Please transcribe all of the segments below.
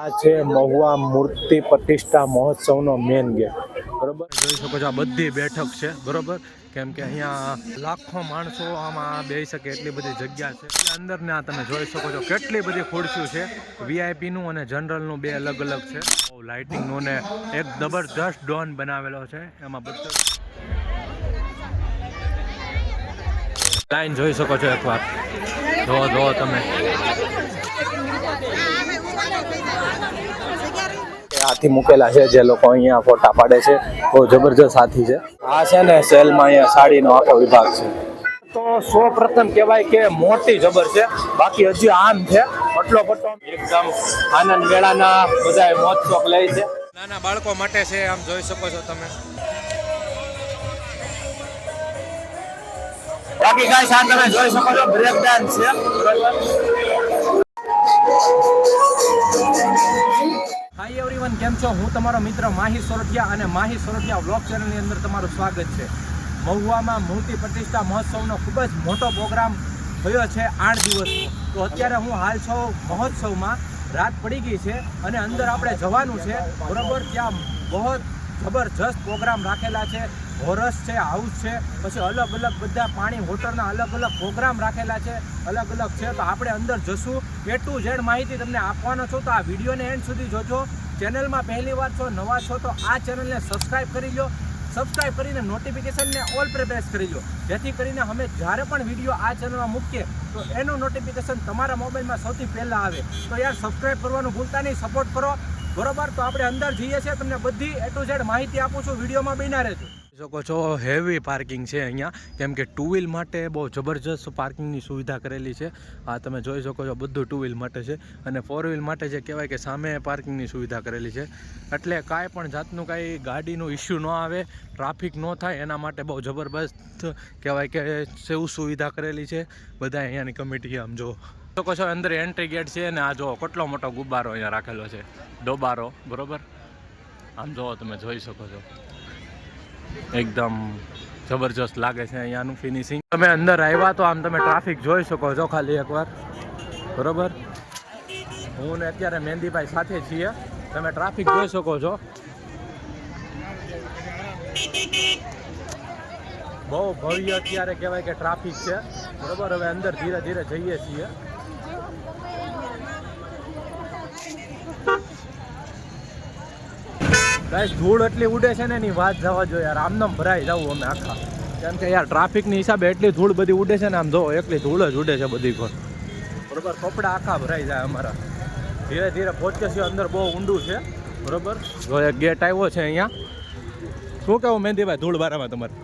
આ છે મહુવા મૂર્તિ પ્રતિષ્ઠા મહોત્સવનો મેન ગેટ બરોબર? જોઈ શકો છો આ બધી બેઠક છે, બરોબર? કેમ કે અહીંયા લાખો માણસો આમાં બેસી શકે એટલી બધી જગ્યા છે. અંદર ને આ તમે જોઈ શકો છો કેટલી બધી ખુરશીઓ છે. વીઆઈપીનું અને જનરલનું બે અલગ અલગ છે. લાઇટિંગનું ને એક જબરદસ્ત ડોન બનાવેલો છે એમાં બધું. લાઈન જોઈ શકો છો એકવાર. જો જો તમે. હાથી મૂકેલા છે જે લોકો અહીંયા ફોટા પાડે છે. બહુ જબરજસ્ત હાથી છે. આ છે ને સેલમાં અહીંયા સાડીનો આખો વિભાગ છે. તો સૌ પ્રથમ કહેવાય કે મોટી જબર છે. બાકી હજી આમ છે. પટલો પટલો. એકદમ આનંદ મેળાના બધા મોજ શોખ લે છે. નાના બાળકો માટે છે આમ જોઈ શકો છો તમે. બાકી ગાઈસ આ તમે જોઈ શકો છો બ્રેક ડાન્સ છે. બરોબર હાય એવરીવન કેમ છો? હું તમારો મિત્ર માહી સોરઠિયા અને માહી સોરઠિયા વ્લોગ ચેનલની અંદર તમારું સ્વાગત છે. મહુવામાં મૂર્તિ પ્રતિષ્ઠા મહોત્સવનો ખૂબ જ મોટો પ્રોગ્રામ થયો છે આઠ દિવસનો. તો અત્યારે હું હાલ છું મહોત્સવમાં. રાત પડી ગઈ છે અને અંદર આપણે જવાનું છે. બરાબર? ત્યાં બહુ જબરજસ્ત પ્રોગ્રામ રાખેલા છે. હોરસ છે, હાઉસ છે, પછી અલગ અલગ બધા પાણી હોટલના અલગ અલગ પ્રોગ્રામ રાખેલા છે, અલગ અલગ છે. તો આપણે અંદર જશું. એ ટુ ઝેડ માહિતી તમને આપવાનો છું. તો આ વિડીયોને એન્ડ સુધી જોજો. ચેનલમાં પહેલી વાર છો, નવા છો, તો આ ચેનલને સબસ્ક્રાઈબ કરી લો સબસ્ક્રાઈબ કરીને નોટિફિકેશનને ઓલ પર કરી લો જેથી કરીને અમે જ્યારે પણ વીડિયો આ ચેનલમાં મૂકીએ, તો એનું નોટિફિકેશન તમારા મોબાઈલમાં સૌથી પહેલાં આવે. તો યાર સબસ્ક્રાઈબ કરવાનું ભૂલતા નહીં, સપોર્ટ કરો. બરોબર? તો આપણે અંદર જઈએ છીએ. તમને બધી એ ટુ ઝેડ માહિતી આપું છું. વિડીયોમાં બિના રહેજો. શકો છો હેવી પાર્કિંગ છે અહીંયા. કેમ કે ટુ વ્હીલ માટે બહુ જબરજસ્ત પાર્કિંગની સુવિધા કરેલી છે. આ તમે જોઈ શકો છો, બધું ટુ વ્હીલ માટે છે. અને ફોર વ્હીલ માટે જે કહેવાય કે સામે પાર્કિંગની સુવિધા કરેલી છે. એટલે કાંઈ પણ જાતનું કાંઈ ગાડીનું ઇસ્યુ ન આવે ટ્રાફિક ન થાય, એના માટે બહુ જબરજસ્ત કહેવાય કે સેવું સુવિધા કરેલી છે. બધા અહીંયાની કમિટી આમ જો. શકો છો, અંદર એન્ટ્રી ગેટ છે અને આ જો કેટલો મોટો ગુબ્બારો અહીંયા રાખેલો છે. ડોબારો બરાબર? આમ જો તમે, જોઈ શકો છો. એકદમ જબરજસ્ત લાગે છે અહીંયાનું ફિનિશિંગ તમે અંદર આવ્યા તો આમ તમે ટ્રાફિક જોઈ શકો છો ખાલી એકવાર. બરોબર? હું ને અત્યારે મહેંદીભાઈ સાથે છીએ. તમે ટ્રાફિક જોઈ શકો છો. બહુ ભવ્ય અત્યારે કહેવાય કે ટ્રાફિક છે. બરોબર? હવે અંદર ધીરે ધીરે જઈએ છીએ. ગાઈસ ધૂળ એટલી ઉડે છે ને એની વાત જવા જોઈએ યાર આમનામ ભરાઈ જવું અમે આખા. કેમ કે યાર ટ્રાફિકની હિસાબે એટલી ધૂળ બધી ઉડે છે ને આમ જો એકલી ધૂળ જ ઉડે છે બધી પર બરોબર કપડાં આખા ભરાઈ જાય અમારા. ધીરે ધીરે પહોંચે અંદર બહુ ઊંડું છે. બરોબર? જો એક ગેટ આવ્યો છે અહીંયા. શું કેવું મહેંદીભાઈ ધૂળ બારામાં તમારે?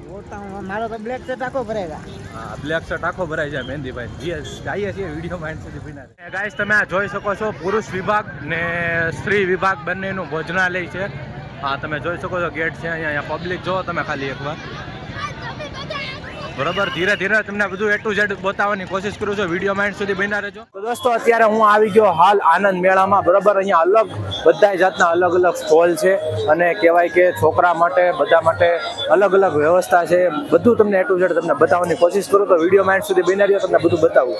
મારો તો બ્લેક શર્ટ આખો ભરેગા હા બ્લેક શર્ટ આખો ભરાઈ જાય મહેંદીભાઈ. જીએ જઈએ છીએ વીડિયો માઇન્ડ સુધી ભીના ગાઈસ તમે આ જોઈ શકો છો પુરુષ વિભાગ ને સ્ત્રી વિભાગ બંનેનું ભોજનાલય છે. હા, તમે જોઈ શકો છો ગેટ છે અહીંયા અહીંયા પબ્લિક જો તમે ખાલી એકવાર. બરોબર, ધીરે ધીરે તમને બધું એ ટુ ઝેડ બતાવવાની કોશિશ કરું છું વીડિયો માઇન્ડ સુધી બન્યા રહેજો. તો દોસ્તો, અત્યારે હું આવી ગયો હાલ આનંદ મેળામાં, બરોબર? અહીંયા અલગ બધા જાતના અલગ અલગ સ્ટોલ છે અને કહેવાય કે છોકરા માટે, બધા માટે અલગ અલગ વ્યવસ્થા છે. બધું તમને એ ટુ ઝેડ તમને બતાવવાની કોશિશ કરું, તો વીડિયો માઇન્ડ સુધી બન્યા રહ્યો તમને બધું બતાવું.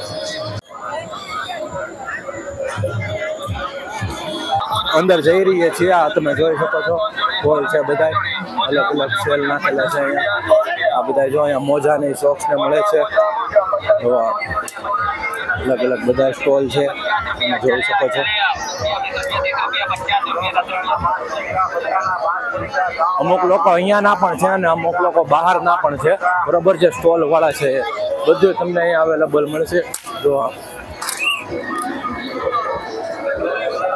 અંદર જઈ રહીએ છીએ. આ તમે જોઈ શકો છો. હોલ છે બધા અલગ અલગ સેલ નાખેલા છે અહીંયા. આ બધા જો અહીંયા મોજાની ને ને મળે છે. અલગ અલગ બધા સ્ટોલ છે. તમે જોઈ શકો છો. અમુક લોકો અહીંયાના પણ છે અને અમુક લોકો બહારના પણ છે. બરોબર જે સ્ટોલ વાળા છે બધું તમને અહીંયા અવેલેબલ મળશે. જો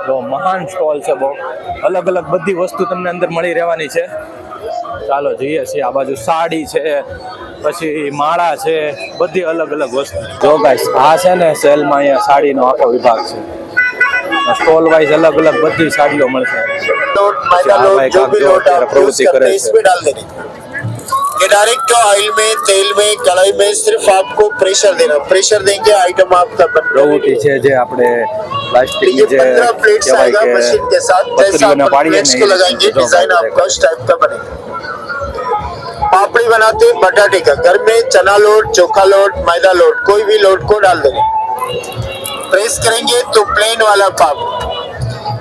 તો મહાન સ્ટોલ છે બહુ. અલગ અલગ બધી વસ્તુ તમને અંદર મળી રહેવાની છે. ચાલો જઈએ છીએ આ બાજુ સાડી છે પછી માળા છે બધી અલગ અલગ વસ્તુ. જો ગાઈસ આ છે ને સેલમાં અહીંયા સાડીનો આખો વિભાગ છે. સ્ટોલ વાઇઝ અલગ અલગ બધી સાડીઓ મળશે. પ્રવૃત્તિ કરે છે. ये डायरेक्ट ऑयल में तेल में कढ़ाई में सिर्फ आपको प्रेशर देना प्रेशर देंगे आइटम आपका बन પ્રવૃત્તિ છે જે આપણે પ્લાસ્ટિકની ये જે पंद्रह प्लेट्स કહેવાય आएगा કે मशीन के साथ जैसा पत्रियों में आप पाड़ी है प्लेट्स नहीं, को लगाएंगे जो डिजाइन हमारे आपका उस टाइप का बनेगा पापड़ी बनाते हैं बटाटे का घर में चना लोड चोखा लोड मैदा लोड कोई भी लोड को डाल देंगे प्रेस करेंगे तो प्लेन वाला पाप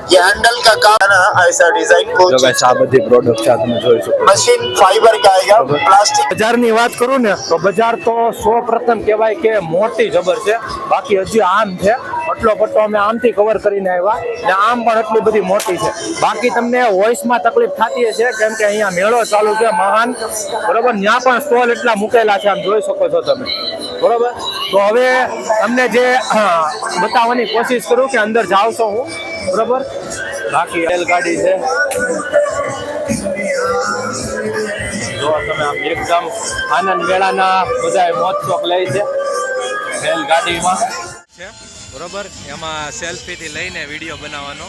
ये हैंडल का काम है ना ऐसा डिजाइन को જો guys, આ બધી પ્રોડક્ટ છે આ તમે જોઈ શકો છો. मशीन फाइबर का आएगा प्लास्टिक બજારની વાત કરું ને તો બજાર તો સૌ પ્રથમ કહેવાય કે મોટી જબર છે બાકી હજી આમ છે આટલો પટ્ટો અમે આમથી કવર કરીને આવ્યા ને આમ પણ એટલી બધી મોટી છે બાકી તમને વોઇસમાં તકલીફ થતી હશે કેમ કે અહીંયા મેળો ચાલુ છે મહાન બરોબર ત્યાં પણ સ્ટોલ એટલા મૂકેલા છે આમ જોઈ શકો છો તમે બરોબર તો હવે તમને જે હા, બતાવવાની કોશિશ કરું કે અંદર જાવ છો હું બરોબર? બાકી રેલગાડી છે. જો તમે આમ એકદમ આનંદ મેળાના બધા મોજ શોખ લે છે રેલગાડીમાં. છે? બરોબર? એમાં સેલ્ફીથી લઈને વીડિયો બનાવવાનો.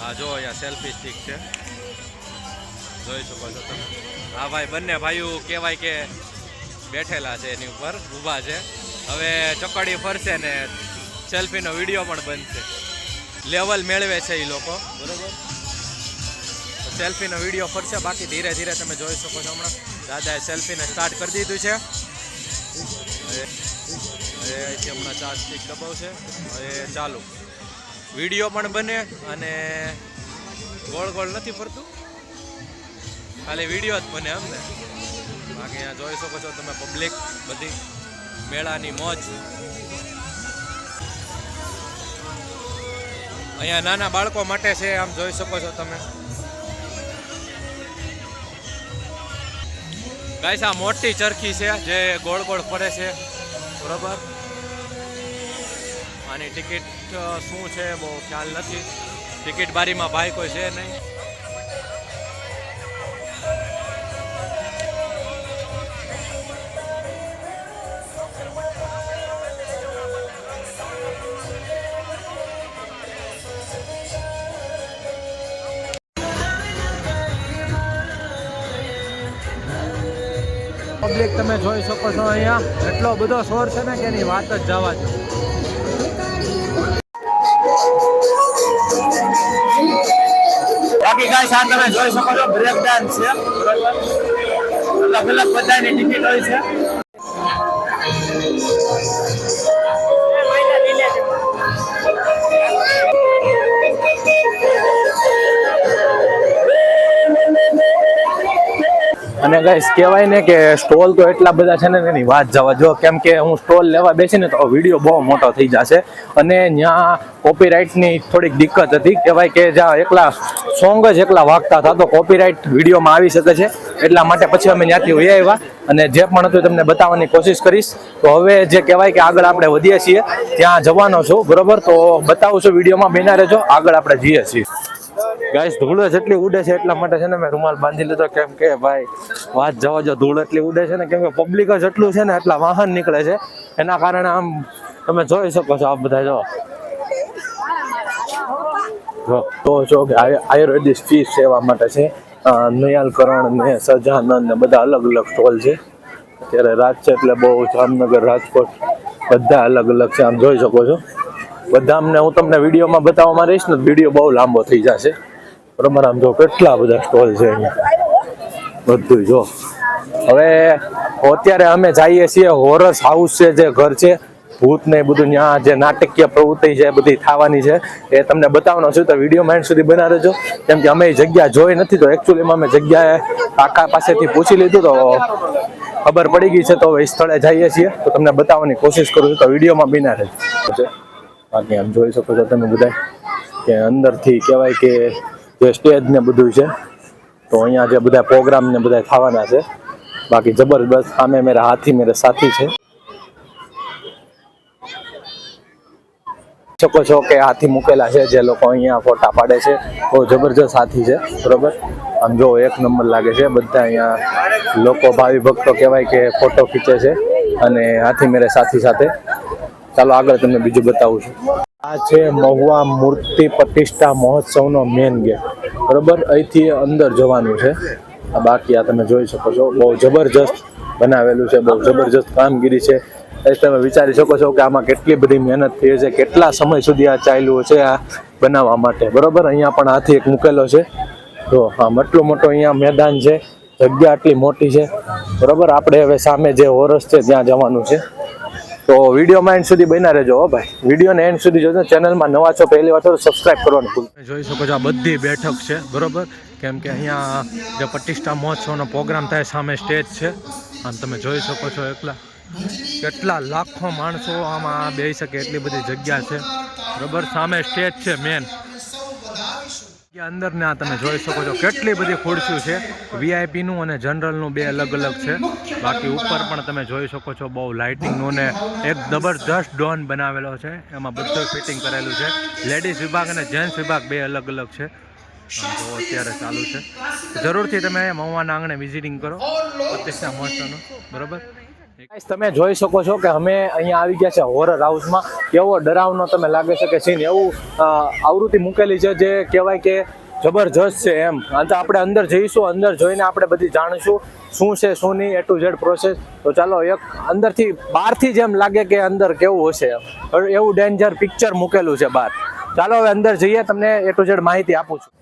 હા જો અહીંયા સેલ્ફી સ્ટીક છે. જોઈ શકો છો તમે. હા ભાઈ, બંને ભાઈઓ કહેવાય કે બેઠેલા છે એની ઉપર, ઊભા છે. હવે ચકડી ફરશે ને સેલ્ફીનો વીડિયો પણ બનશે. લેવલ મેળવે છે એ લોકો. બરોબર સેલ્ફીનો વીડિયો ફરશે. બાકી ધીરે ધીરે તમે જોઈ શકો છો હમણાં. દાદાએ સેલ્ફીને સ્ટાર્ટ કરી દીધું છે. અહીંથી હમણાં ચાર સ્ટીક દબાવશે. હવે ચાલુ. વીડિયો પણ બને અને ગોળ ગોળ નથી ફરતું. ખાલી વીડિયો જ બને અમને બાકી અહીંયા જોઈ શકો છો તમે પબ્લિક બધી. મેળાની મોજ. અહીંયા નાના બાળકો માટે છે, આમ જોઈ શકો છો તમે. ગાઈસ આ મોટી ચરખી છે, જે ગોળ ગોળ ફરે છે. બરોબર? આની ટિકિટ શું છે, બહુ ખ્યાલ નથી. ટિકિટ બારીમાં ભાઈ કોઈ છે નહીં. પબ્લિક તમે જોઈ શકો છો અહીંયા. એટલો બધો શોર છે ને કે એની વાત જ જવા દો. બાકી ગાઈસ આ તમે જોઈ શકો છો. બ્રેક ડાન્સ છે. બરોબર? અલગ અલગ બધાની ટિકિટ હોય છે. અને ગાઈસ કહેવાય ને કે સ્ટોલ તો એટલા બધા છે ને એની વાત જવા જો કેમ કે હું સ્ટોલ લેવા બેસીને તો વીડિયો બહુ મોટો થઈ જશે. અને ત્યાં કોપીરાઇટની થોડીક દિક્કત હતી. કહેવાય કે જ્યાં એકલા સોંગ જ એકલા વાગતા હતા, તો કોપીરાઇટ વિડીયોમાં આવી શકે છે. એટલા માટે પછી અમે ત્યાંથી વહી આવ્યા. અને જે પણ હતું તમને બતાવવાની કોશિશ કરીશ. તો હવે જે કહેવાય કે આગળ આપણે વધીએ છીએ. ત્યાં જવાનો છું, બરોબર? તો બતાવું છું વિડીયોમાં બેના રહેજો. આગળ આપણે જઈએ છીએ. ગાઈસ, ધૂળો જેટલી ઉડે છે એટલા માટે છે ને મેં રૂમાલ બાંધી લીધો. કેમ કે ભાઈ, વાત જવા જો ધૂળ એટલી ઉડે છે ને, કેમ કે પબ્લિક જ એટલું છે ને, એટલા વાહન નીકળે છે. એના કારણે આમ તમે જોઈ શકો છો આ બધા, જો. તો જો કે આયુ- આયુર્વેદિક ફી સેવા માટે છે. નયાલકરણ ને સજાનંદ ને બધા અલગ અલગ સ્ટોલ છે. અત્યારે રાત છે એટલે બહુ જામનગર, રાજકોટ, બધા અલગ અલગ છે. આમ જોઈ શકો છો. બધા અમને હું તમને વિડીયોમાં બતાવવામાં રહીશ ને, વીડિયો બહુ લાંબો થઈ જશે. બરાબર આમ જો કેટલા બધા સ્ટોલ છે અહીંયા? બધું જો. હવે અત્યારે અમે જઈએ છીએ હોરસ હાઉસ છે જે ઘર છે, ભૂત ને બધું ત્યાં જે નાટકીય પ્રવૃત્તિ છે બધી થવાની છે. એ તમને બતાવવાનો છું, તો વીડિયો માઇન્ડ સુધી બના રહેજો કેમ કે અમે જગ્યા જોઈ નથી, તો એકચ્યુઅલીમાં અમે જગ્યાએ કાકા પાસેથી પૂછી લીધું, તો ખબર પડી ગઈ છે, તો એ સ્થળે જઈએ છીએ. તો તમને બતાવવાની કોશિશ કરું છું, તો વિડીયોમાં બિના રહેજો. બાકી આમ જોઈ શકો છો તમે બધા કે અંદરથી કહેવાય કે જે સ્ટેજ ને બધું છે. તો અહીંયા જે બધા પ્રોગ્રામ ને બધા થવાના છે. બાકી જબરદસ્ત સામે મેરા હાથી, મેરે સાથી છે. શકો છો કે હાથી મૂકેલા છે, જે લોકો અહીંયા ફોટા પાડે છે. બહુ જબરજસ્ત હાથી છે, બરોબર? આમ જો એક નંબર લાગે છે, બધા અહીંયા લોકો ભાવિ ભક્તો કહેવાય કે ફોટો ખીચે છે અને હાથી મેરે સાથી સાથે. ચાલો આગળ તમને બીજું બતાવું છું. આ છે મહુવા મૂર્તિ પ્રતિષ્ઠા મહોત્સવનો મેન ગેટ બરોબર? અહીંથી અંદર જવાનું છે. આ બાકી આ તમે જોઈ શકો છો. બહુ જબરજસ્ત બનાવેલું છે, બહુ જબરજસ્ત કામગીરી છે. એ તમે વિચારી શકો છો કે આમાં કેટલી બધી મહેનત થઈ છે, કેટલા સમય સુધી આ ચાલ્યું છે આ બનાવવા માટે. બરોબર? અહીંયા પણ હાથી એક મૂકેલો છે. તો આમ આટલું મોટો અહીંયા મેદાન છે, જગ્યા આટલી મોટી છે. બરોબર? આપણે હવે સામે જે હોરસ છે, ત્યાં જવાનું છે. તો વિડીયોમાં એન્ડ સુધી બન્યા રહેજો હો ભાઈ. વિડીયોને એન્ડ સુધી જોજો. ચેનલમાં નવા છો પહેલી વાર તો સબસ્ક્રાઇબ કરવાનું ભૂલ. જોઈ શકો છો આ બધી બેઠક છે, બરોબર? કેમ કે અહીંયા જે પ્રતિષ્ઠા મહોત્સવનો પ્રોગ્રામ થાય સામે સ્ટેજ છે. આમ તમે જોઈ શકો છો એકલા. કેટલા લાખો માણસો આમાં બેસી શકે એટલી બધી જગ્યા છે. બરોબર? સામે સ્ટેજ છે મેન અંદર ને આ તમે જોઈ શકો છો કેટલી બધી ખુરશીઓ છે. વીઆઈપીનું અને જનરલનું બે અલગ અલગ છે. બાકી ઉપર પણ તમે જોઈ શકો છો બહુ લાઇટિંગનું ને એક જબરજસ્ત ડોન બનાવેલો છે. એમાં બધું ફિટિંગ કરેલું છે. લેડીઝ વિભાગ અને જેન્ટ્સ વિભાગ બે અલગ અલગ છે. તો અત્યારે ચાલુ છે. જરૂરથી તમે મહુવાના આંગણે વિઝિટિંગ કરો. પ્રતિષ્ઠા મહોત્સવનું બરોબર? તમે જોઈ શકો છો કે અમે અહીંયા આવી ગયા છે હોરર હાઉસમાં કેવો ડરાવનો તમે લાગે છે કે સીન એવું આવૃત્તિ મૂકેલી છે જે કહેવાય કે જબરજસ્ત છે એમ. તો આપણે અંદર જઈશું, અંદર જોઈને આપણે બધી જાણીશું શું છે, શું નહીં એ ટુ ઝેડ પ્રોસેસ તો ચાલો એક અંદરથી, બહારથી જેમ લાગે કે અંદર કેવું હશે. એવું ડેન્જર પિક્ચર મૂકેલું છે બહાર. ચાલો હવે અંદર જઈએ, તમને એ ટુ ઝેડ માહિતી આપું છું.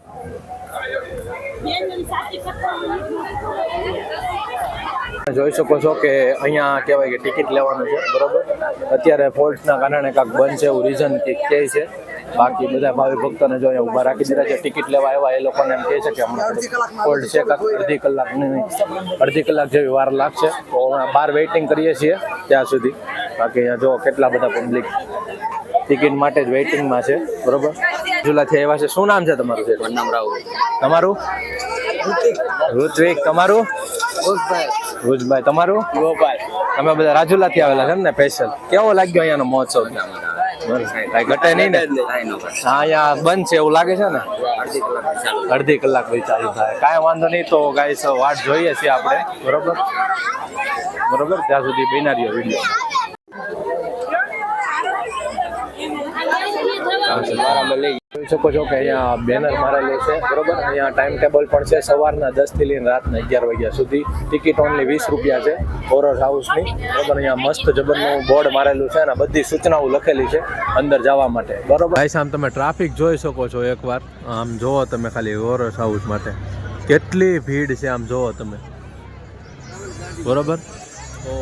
જોઈ શકો છો કે અહીંયા કહેવાય કે ટિકિટ લેવાનું છે બરોબર? અત્યારે ફોલ્ટના કારણે કાંક બંધ છે એવું રીઝન કહે છે. બાકી બધા ભાવિ ભક્તોને જો અહીંયા ઊભા રાખી દીધા છે ટિકિટ લેવા આવ્યા એ લોકોને એમ કહે છે કે હમણાં ફોલ્ટ છે કાંક અડધી કલાકની અડધી કલાક જેવી વાર લાગશે. તો બહાર વેઇટિંગ કરીએ છીએ ત્યાં સુધી. બાકી અહીંયા જો કેટલા બધા પબ્લિક ટિકિટ માટે જ વેઇટિંગમાં છે બરોબર? જુલાથી આવ્યા છે. શું નામ છે તમારું છે? નામ રાહુલ. તમારું? ઋત્વિક. તમારું? ભુજભાઈ તમારું? ગોપાલ. તમે બધા રાજુલાથી આવેલા છે ને સ્પેશિયલ કેવો લાગ્યો અહીંયાનો મહોત્સવ? ઘટે નહીં ને? હા અહીંયા બંધ છે એવું લાગે છે ને? અડધી કલાક પછી ચાલુ થાય. કાંઈ વાંધો નહીં તો ગાઈસ વાટ જોઈએ છીએ આપણે. બરોબર? બરોબર? ત્યાં સુધી બિના રહ્યો વીડિયો જોઈ શકો છો કે અહીંયા બેનર મારેલું છે બરોબર? અહીંયા ટાઈમ ટેબલ પણ છે સવારના દસથી લઈને રાતના અગિયાર વાગ્યા સુધી. ટિકિટ ઓનલી વીસ રૂપિયા છે હોરર હાઉસની બરોબર? અહીંયા મસ્ત જબરનું બોર્ડ મારેલું છે અને બધી સૂચનાઓ લખેલી છે અંદર જવા માટે. બરોબર? ભાઈ સામ તમે ટ્રાફિક જોઈ શકો છો એકવાર. આમ જોવો તમે ખાલી હોરર હાઉસ માટે. કેટલી ભીડ છે આમ જોવો તમે. બરોબર? તો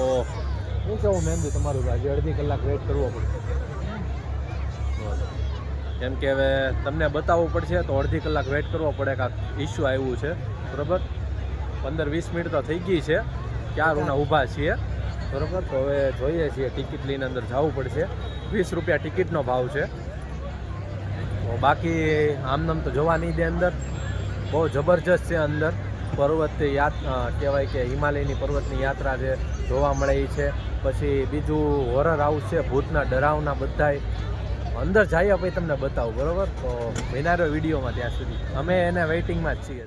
શું કેવું મહેંદી તમારું? આજે અડધી કલાક વેઇટ કરવો પડશે કેમ કે હવે તમને બતાવવું પડશે તો અડધી કલાક વેઇટ કરવો પડે કાંક ઇસ્યુ આવ્યું છે. બરાબર? પંદર વીસ મિનિટ તો થઈ ગઈ છે. ક્યાં રૂના ઊભા છીએ. બરાબર? તો હવે જોઈએ છીએ ટિકિટ લઈને અંદર જવું પડશે. વીસ રૂપિયા ટિકિટનો ભાવ છે. તો બાકી આમનામ તો જોવા નહીં દે અંદર. બહુ જબરજસ્ત છે અંદર. પર્વત યાત કહેવાય કે હિમાલયની પર્વતની યાત્રા જે જોવા મળે છે. પછી બીજું હોરર હાઉસ છે, ભૂતના ડરાવના બધાય. અંદર જઈએ પછી તમને બતાવું, બરોબર? તો વિનારો વિડીયોમાં ત્યાં સુધી. અમે એને વેઇટિંગમાં જ છીએ.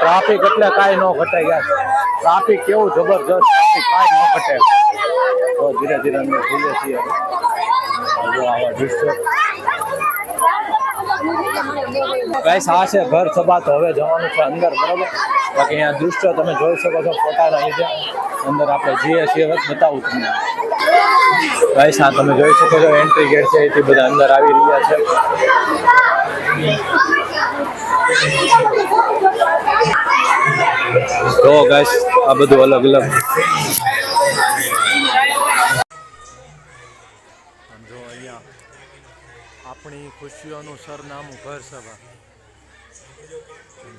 ટ્રાફિક એટલે કાંઈ ન ઘટે યાર. ટ્રાફિક કેવું જબરજસ્ત ટ્રાફિક કાંઈ ન ઘટે. ધીરે ધીરે અમે જઈએ છીએ. ગાઈસ, આ છે ઘર સભા, તો હવે જવાનું છે અંદર, બરોબર? બાકી અહીંયા દૃશ્ય તમે જોઈ શકો છો પોતાના લીધે. અંદર આપણે જઈએ છીએ બતાવું તમને. ગાઈસ, આ તમે જોઈ શકો છો એન્ટ્રી ગેટ છે, એથી બધા અંદર આવી રહ્યા છે. તો ગાઈસ, આ બધું અલગ અલગ જો અહીંયા આપણી ખુશીઓનું સરનામું ઘર સભા.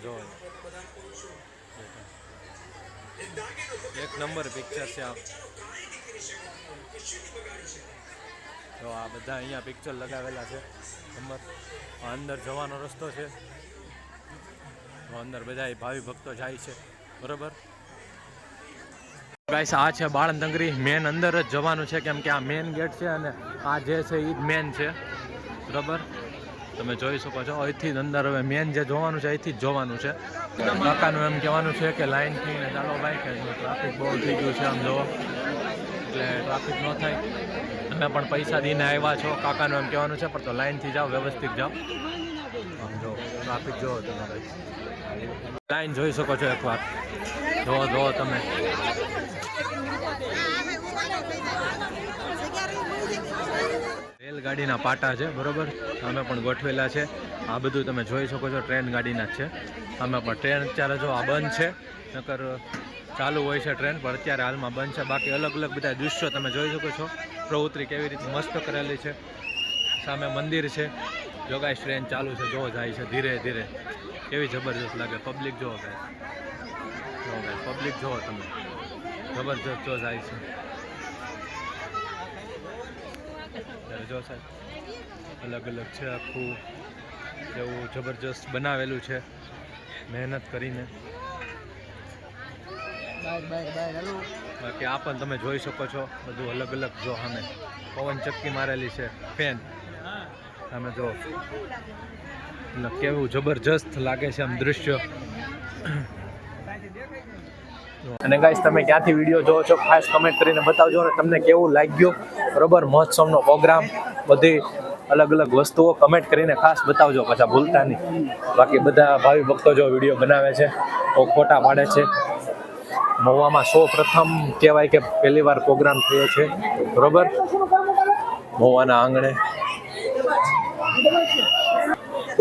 જો. એક નંબર પિક્ચર છે આ. તો આ બધા અહીંયા પિક્ચર લગાવેલા છે. નંબર. અંદર જવાનો રસ્તો છે. અંદર બધા ભાવિ ભક્તો જાય છે. બરોબર? ગાઈસ આ છે બાળનગરી મેન અંદર જ જવાનું છે કેમ કે આ મેન ગેટ છે અને આ જે છે એ જ મેન છે. બરાબર તમે જોઈ શકો છો. અહીંથી જ અંદર હવે મેન જે જોવાનું છે, અહીંથી જ જોવાનું છે. કાકાનું એમ કહેવાનું છે કે લાઈનથી ને ચાલો ભાઈ, કે ટ્રાફિક બહુ થઈ ગયું છે આમ જોવો એટલે ટ્રાફિક ન થાય. તમે પણ પૈસા દઈને આવ્યા છો. કાકાનું એમ કહેવાનું છે, પણ તો લાઈનથી જાઓ, વ્યવસ્થિત જાઓ. આમ જો ટ્રાફિક જોવો તમે લાઈન જોઈ શકો છો એકવાર. જોવો જોવો તમે. રેલગાડીના પાટા છે, બરોબર? અમે પણ ગોઠવેલા છે. આ બધું તમે જોઈ શકો છો, ટ્રેન ગાડીના જ છે. અમે પણ ટ્રેન અત્યારે જો આ બંધ છે, નકર ચાલુ હોય છે ટ્રેન, પણ અત્યારે હાલમાં બંધ છે. બાકી અલગ અલગ બધા દૃશ્યો તમે જોઈ શકો છો. પ્રવૃત્તિ કેવી રીતે મસ્ત કરેલી છે. સામે મંદિર છે. જો ગાઈસ ટ્રેન ચાલુ છે જો જાય છે ધીરે ધીરે. કેવી જબરજસ્ત લાગે. પબ્લિક જોવો ભાઈ જો ભાઈ પબ્લિક જોવો તમે. જબરજસ્ત જો જાય છે. જો સાહેબ. અલગ અલગ છે આખું. એવું જબરજસ્ત બનાવેલું છે. મહેનત કરીને. બાકી આ પણ તમે જોઈ શકો છો. બધું અલગ અલગ જો સામે. પવન ચક્કી મારેલી છે. ફેન. તમે જો. કેવું જબરજસ્ત લાગે છે આમ દૃશ્ય અને ગાઈસ તમે ક્યાંથી વીડિયો જોવો છો, ખાસ કમેન્ટ કરીને બતાવજો અને તમને કેવું લાગ્યું? બરોબર, મહોત્સવનો પ્રોગ્રામ બધી અલગ અલગ વસ્તુઓ કમેન્ટ કરીને ખાસ બતાવજો, પાછા ભૂલતા નહીં. બાકી બધા ભાવિ ભક્તો જો વીડિયો બનાવે છે તો ફોટા પાડે છે. મહુવામાં સૌ પ્રથમ કહેવાય કે પહેલી વાર પ્રોગ્રામ થયો છે, બરોબર? મહુવાના આંગણે.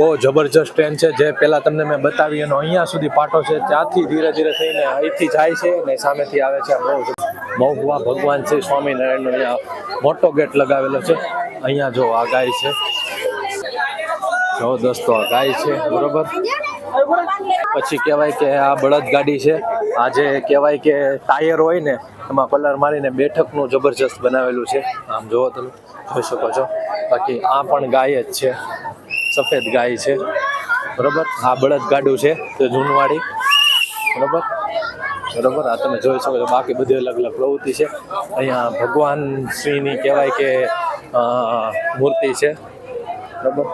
બહુ જબરજસ્ત ટ્રેન છે. જે પહેલાં તમને મેં બતાવી એનો અહીંયા સુધી પાટો છે. ત્યાંથી ધીરે ધીરે થઈને અહીંથી જાય છે અને સામેથી આવે છે બહુ મહુવા ભગવાન શ્રી સ્વામિનારાયણનો અહીંયા મોટો ગેટ લગાવેલો છે. અહીંયા જો આ ગાય છે. જો દોસ્તો આ ગાય છે, બરોબર? પછી કહેવાય કે આ બળદ ગાડી છે. આ જે કહેવાય કે ટાયર હોય ને, એમાં કલર મારીને બેઠકનું જબરજસ્ત બનાવેલું છે. આમ જુઓ તમે, જોઈ શકો છો. બાકી આ પણ ગાય જ છે. સફેદ ગાય છે. બરોબર? આ બળદ ગાડું છે, તે જૂનવાડી. બરોબર? બરોબર? આ તમે જોઈ શકો છો, બાકી બધી અલગ અલગ પ્રવૃત્તિ છે. અહીંયા ભગવાન શ્રીની કહેવાય કે મૂર્તિ છે. બરોબર?